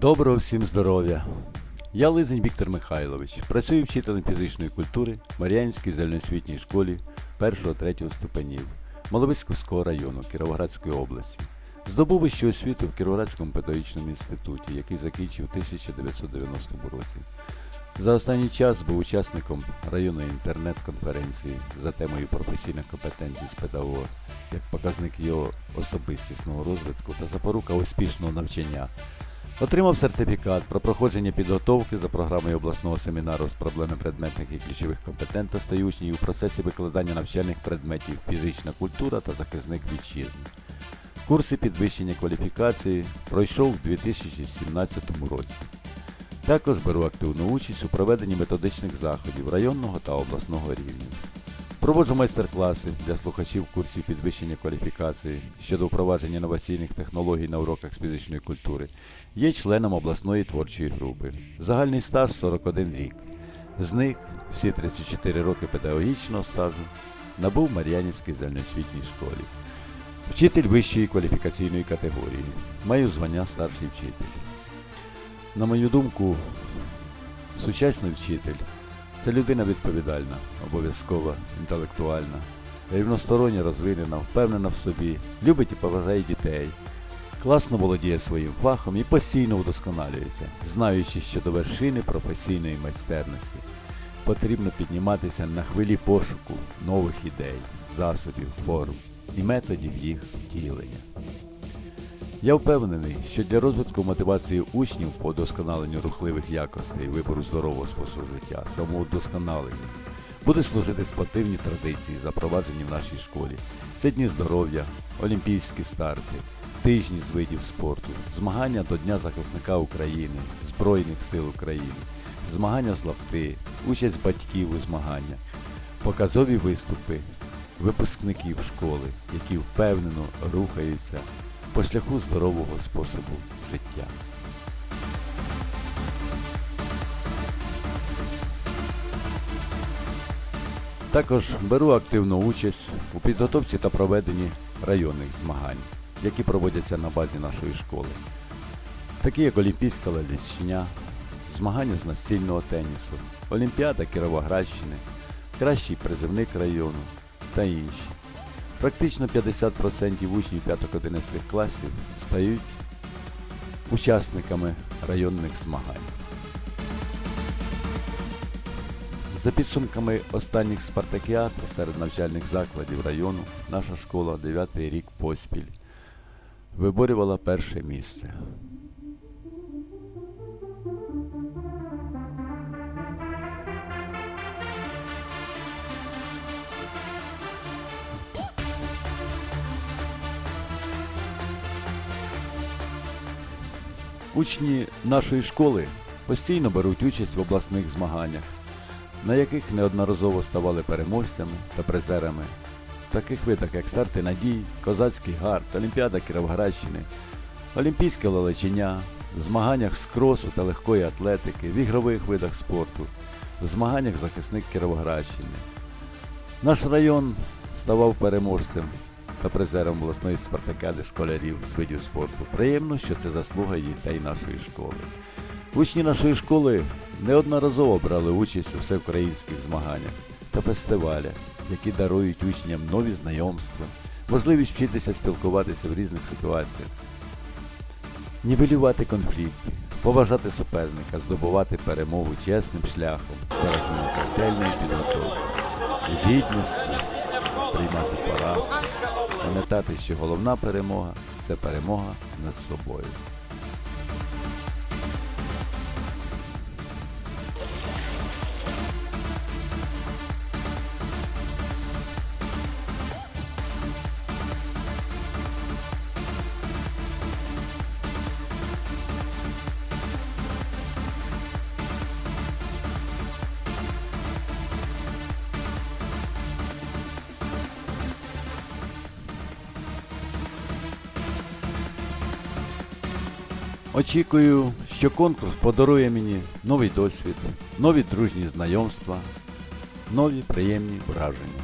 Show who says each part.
Speaker 1: Доброго всім здоров'я! Я Лизень Віктор Михайлович. Працюю вчителем фізичної культури в Мар'янівській загальноосвітній школі 1-3 ступенів Маловиськовського району Кіровоградської області. Здобув вищу освіту в Кіровоградському педагогічному інституті, який закінчив у 1990 році. За останній час був учасником районної інтернет-конференції за темою компетенцій з педагога як показник його особистісного розвитку та запорука успішного навчання. Отримав сертифікат про проходження підготовки за програмою обласного семінару з проблеми предметних і ключових компетентностей учнів у процесі викладання навчальних предметів фізична культура та захисник вітчизни. Курси підвищення кваліфікації пройшов у 2017 році. Також беру активну участь у проведенні методичних заходів районного та обласного рівня. Проводжу майстер-класи для слухачів курсів підвищення кваліфікації щодо впровадження інноваційних технологій на уроках з фізичної культури. Є членом обласної творчої групи. Загальний стаж 41 рік. З них всі 34 роки педагогічного стажу набув Мар'янівській загальноосвітній школі. Вчитель вищої кваліфікаційної категорії. Маю звання старший вчитель. На мою думку, сучасний вчитель це людина відповідальна, обов'язкова, інтелектуальна, рівносторонньо розвинена, впевнена в собі, любить і поважає дітей, класно володіє своїм фахом і постійно вдосконалюється, знаючи, що до вершини професійної майстерності потрібно підніматися на хвилі пошуку нових ідей, засобів, форм і методів їх втілення. Я впевнений, що для розвитку мотивації учнів по вдосконаленню рухливих якостей вибору здорового способу життя, самовдосконаленню, буде служити спортивні традиції, запроваджені в нашій школі. Це дні здоров'я, олімпійські старти, тижні з видів спорту, змагання до Дня захисника України, Збройних сил України, змагання з лапти, участь батьків у змаганнях, показові виступи випускників школи, які впевнено рухаються по шляху здорового способу життя. Також беру активну участь у підготовці та проведенні районних змагань, які проводяться на базі нашої школи, такі як Олімпійська лелечня, змагання з настільного тенісу, Олімпіада Кіровоградщини, кращий призивник району та інші. Практично 50% учнів 5-11 класів стають учасниками районних змагань. За підсумками останніх спартакіад серед навчальних закладів району, наша школа 9 рік поспіль виборювала перше місце. Учні нашої школи постійно беруть участь в обласних змаганнях, на яких неодноразово ставали переможцями та призерами таких видах, як старти надій, козацький гард, Олімпіада Кіровоградщини, Олімпійське лелечення, змаганнях з кросу та легкої атлетики, в ігрових видах спорту, в змаганнях захисник Кіровоградщини. Наш район ставав переможцем та призером обласної спартакіади школярів з видів спорту. Приємно, що це заслуга дітей нашої школи. Учні нашої школи неодноразово брали участь у всеукраїнських змаганнях та фестивалях, які дарують учням нові знайомства, можливість вчитися спілкуватися в різних ситуаціях, нівелювати конфлікти, поважати суперника, здобувати перемогу чесним шляхом за рахунок ретельної підготовки, з гідністю приймати поразку, пам'ятати, що головна перемога це перемога над собою. Очікую, що конкурс подарує мені новий досвід, нові дружні знайомства, нові приємні враження.